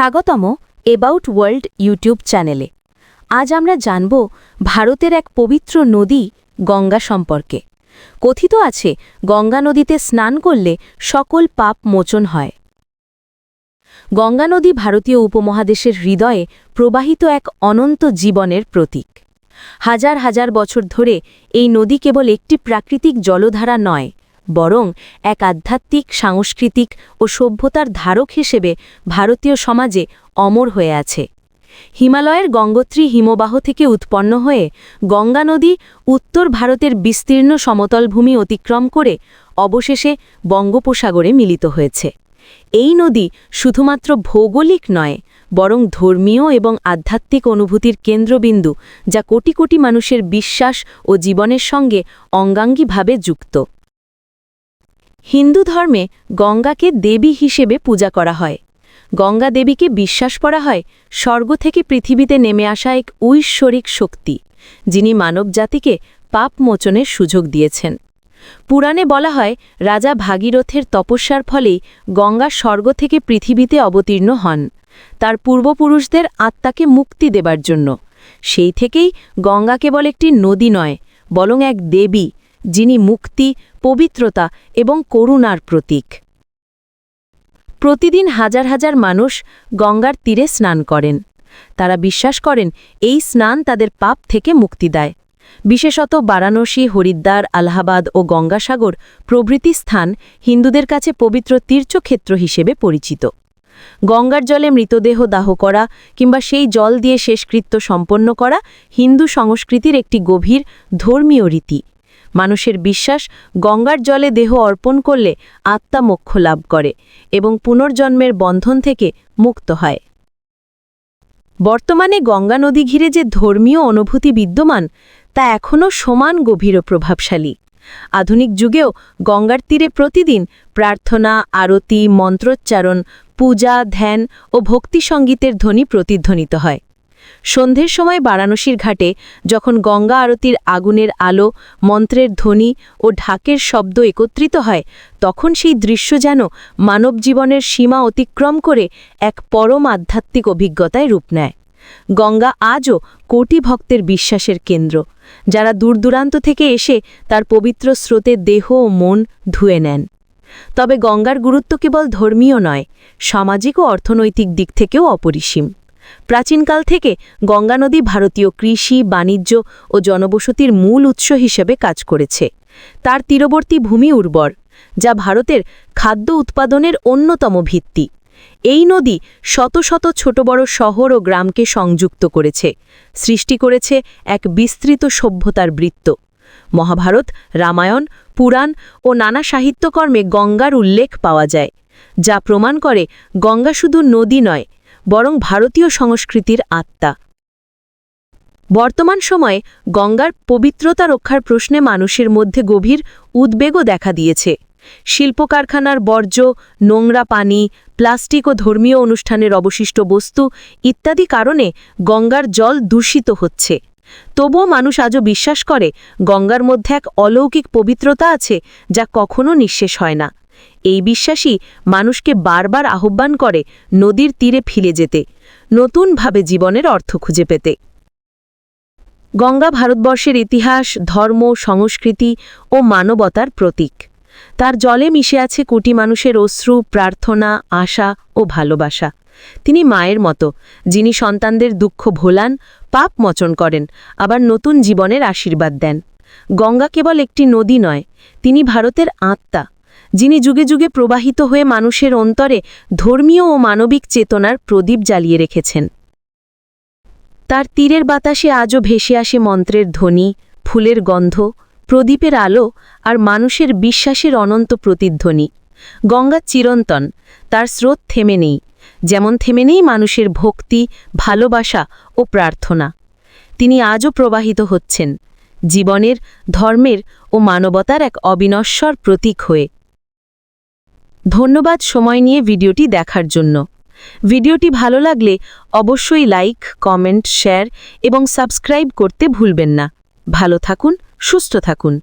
স্বাগতম about world YouTube চ্যানেলে আজ আমরা জানব ভারতের এক পবিত্র নদী গঙ্গা সম্পর্কে। কথিত আছে, গঙ্গা নদীতে স্নান করলে সকল পাপ মোচন হয়। গঙ্গা নদী ভারতীয় উপমহাদেশের হৃদয়ে প্রবাহিত এক অনন্ত জীবনের প্রতীক। হাজার হাজার বছর ধরে এই নদী কেবল একটি প্রাকৃতিক জলধারা নয় বরং এক আধ্যাত্মিক, সাংস্কৃতিক ও সভ্যতার ধারক হিসেবে ভারতীয় সমাজে অমর হয়ে আছে। হিমালয়ের গঙ্গোত্রী হিমবাহ থেকে উৎপন্ন হয়ে গঙ্গা নদী উত্তর ভারতের বিস্তীর্ণ সমতলভূমি অতিক্রম করে অবশেষে বঙ্গোপসাগরে মিলিত হয়েছে। এই নদী শুধুমাত্র ভৌগোলিক নয়, বরং ধর্মীয় এবং আধ্যাত্মিক অনুভূতির কেন্দ্রবিন্দু যা কোটি কোটি মানুষের বিশ্বাস ও জীবনের সঙ্গে অঙ্গাঙ্গীভাবে যুক্ত। হিন্দু ধর্মে গঙ্গাকে দেবী হিসেবে পূজা করা হয়। গঙ্গা দেবীকে বিশ্বাস করা হয় স্বর্গ থেকে পৃথিবীতে নেমে আসা এক ঐশ্বরিক শক্তি, যিনি মানবজাতিকে পাপ মোচনের সুযোগ দিয়েছেন। পুরাণে বলা হয়, রাজা ভাগীরথের তপস্যার ফলেই গঙ্গা স্বর্গ থেকে পৃথিবীতে অবতীর্ণ হন। তার পূর্বপুরুষদের আত্মাকে মুক্তি দেবার জন্য। সেই থেকেই গঙ্গা কেবল একটি নদী নয়, বরং এক দেবী যিনি মুক্তি, পবিত্রতা এবং করুণার প্রতীক। প্রতিদিন হাজার হাজার মানুষ গঙ্গার তীরে স্নান করেন। তারা বিশ্বাস করেন, এই স্নান তাদের পাপ থেকে মুক্তি দেয়। বিশেষত বারাণসী, হরিদ্বার, আলাহাবাদ ও গঙ্গাসাগর প্রভৃতি স্থান হিন্দুদের কাছে পবিত্র তীর্থক্ষেত্র হিসেবে পরিচিত। গঙ্গার জলে মৃতদেহ দাহ করা কিংবা সেই জল দিয়ে শেষকৃত্য সম্পন্ন করা হিন্দু সংস্কৃতির একটি গভীর ধর্মীয় রীতি। মানুষের বিশ্বাস গঙ্গার জলে দেহ অর্পণ করলে আত্মা মোক্ষ লাভ করে এবং পুনর্জন্মের বন্ধন থেকে মুক্ত হয়। বর্তমানে গঙ্গা নদী ঘিরে যে ধর্মীয় অনুভূতি বিদ্যমান, তা এখনও সমান গভীর প্রভাবশালী। আধুনিক যুগেও গঙ্গার তীরে প্রতিদিন প্রার্থনা, আরতি, মন্ত্রোচ্চারণ, পূজা, ধ্যান ও ভক্তি সঙ্গীতের ধ্বনি প্রতিধ্বনিত হয়। সন্ধ্যের সময় বারাণসীর ঘাটে যখন গঙ্গা আরতির আগুনের আলো, মন্ত্রের ধ্বনি ও ঢাকের শব্দ একত্রিত হয়, তখন সেই দৃশ্য যেন মানব জীবনের সীমা অতিক্রম করে এক পরম আধ্যাত্মিক অভিজ্ঞতায় রূপ নেয়। গঙ্গা আজও কোটি ভক্তের বিশ্বাসের কেন্দ্র। যারা দূরদূরান্ত থেকে এসে তার পবিত্র স্রোতে দেহ ও মন ধুয়ে নেন। তবে গঙ্গার গুরুত্ব কেবল ধর্মীয় নয়, সামাজিক ও অর্থনৈতিক দিক থেকেও অপরিসীম। প্রাচীনকাল থেকে গঙ্গা নদী ভারতীয় কৃষি, বাণিজ্য ও জনবসতির মূল উৎস হিসেবে কাজ করেছে। তার তীরবর্তী ভূমি উর্বর, যা ভারতের খাদ্য উৎপাদনের অন্যতম ভিত্তি। এই নদী শত শত ছোট বড় শহর ও গ্রামকে সংযুক্ত করেছে, সৃষ্টি করেছে এক বিস্তৃত সভ্যতার বৃত্ত। মহাভারত, রামায়ণ, পুরাণ ও নানা সাহিত্যকর্মে গঙ্গার উল্লেখ পাওয়া যায়, যা প্রমাণ করে গঙ্গা শুধু নদী নয় বরং ভারতীয় সংস্কৃতির আত্মা। বর্তমান সময়ে গঙ্গার পবিত্রতা রক্ষার প্রশ্নে মানুষের মধ্যে গভীর উদ্বেগও দেখা দিয়েছে। শিল্প কারখানার বর্জ্য, নোংরা পানি, প্লাস্টিক ও ধর্মীয় অনুষ্ঠানের অবশিষ্ট বস্তু ইত্যাদি কারণে গঙ্গার জল দূষিত হচ্ছে। তবুও মানুষ আজও বিশ্বাস করে গঙ্গার মধ্যে এক অলৌকিক পবিত্রতা আছে যা কখনো নিঃশেষ হয় না। এই বিশ্বাসই মানুষকে বারবার আহ্বান করে নদীর তীরে ফিরে যেতে, নতুনভাবে জীবনের অর্থ খুঁজে পেতে। গঙ্গা ভারতবর্ষের ইতিহাস, ধর্ম, সংস্কৃতি ও মানবতার প্রতীক। তার জলে মিশে আছে কোটি মানুষের অশ্রু, প্রার্থনা, আশা ও ভালোবাসা। তিনি মায়ের মতো, যিনি সন্তানদের দুঃখ ভোলান, পাপ মচন করেন, আবার নতুন জীবনের আশীর্বাদ দেন। গঙ্গা কেবল একটি নদী নয়, তিনি ভারতের আত্মা। যিনি যুগে যুগে প্রবাহিত হয়ে মানুষের অন্তরে ধর্মীয় ও মানবিক চেতনার প্রদীপ জ্বালিয়ে রেখেছেন। তার তীরের বাতাসে আজও ভেসে আসে মন্ত্রের ধ্বনি, ফুলের গন্ধ, প্রদীপের আলো আর মানুষের বিশ্বাসের অনন্ত প্রতিধ্বনি। গঙ্গা চিরন্তন, তার স্রোত থেমে নেই, যেমন থেমে নেই মানুষের ভক্তি, ভালোবাসা ও প্রার্থনা। তিনি আজও প্রবাহিত হচ্ছেন, জীবনের, ধর্মের ও মানবতার এক অবিনশ্বর প্রতীক হয়ে। ধন্যবাদ সময় নিয়ে ভিডিওটি দেখার জন্য। ভিডিওটি ভালো লাগলে অবশ্যই লাইক, কমেন্ট, শেয়ার এবং সাবস্ক্রাইব করতে ভুলবেন না। ভালো থাকুন, সুস্থ থাকুন।